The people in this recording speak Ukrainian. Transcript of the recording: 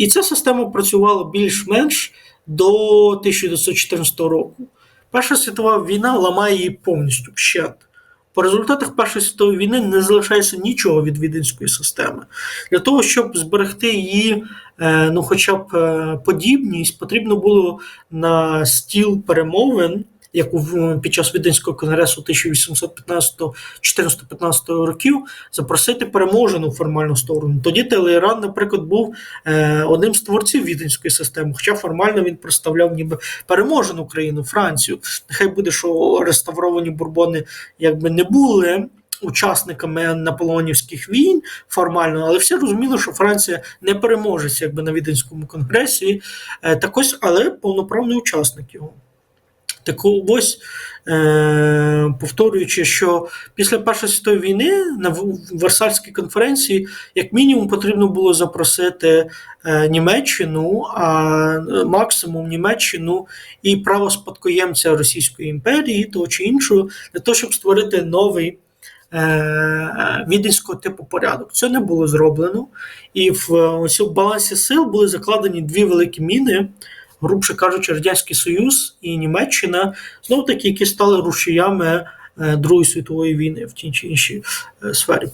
І ця система працювала більш-менш до 1914 року. Перша світова війна ламає її повністю вщент. По результатах Першої світової війни не залишається нічого від віденської системи. Для того, щоб зберегти її, е, ну, хоча б е, подібність, потрібно було на стіл перемовин, як під час Віденського конгресу 1815-14-15 років, запросити переможену формальну сторону. Тоді Телеїран, наприклад, був е, одним з творців віденської системи, хоча формально він представляв ніби переможену країну Францію. Нехай буде, що реставровані бурбони якби не були. Учасниками наполеонівських війн формально, але всі розуміли, що Франція не переможеться якби на Віденському конгресі, Е, так ось, але повноправний учасник його. Так ось, е, повторюючи, що після Першої світової війни на Версальській конференції, як мінімум, потрібно було запросити е, Німеччину, а е, максимум Німеччину і право спадкоємця Російської імперії, того чи іншого, для того, щоб створити новий. е, Віденського типу порядок. Це не було зроблено. І в е, цьому балансі сил були закладені дві великі міни, грубше кажучи, Радянський Союз і Німеччина, знов таки, які стали рушіями е, Другої світової війни в тій чи іншій е, сфері.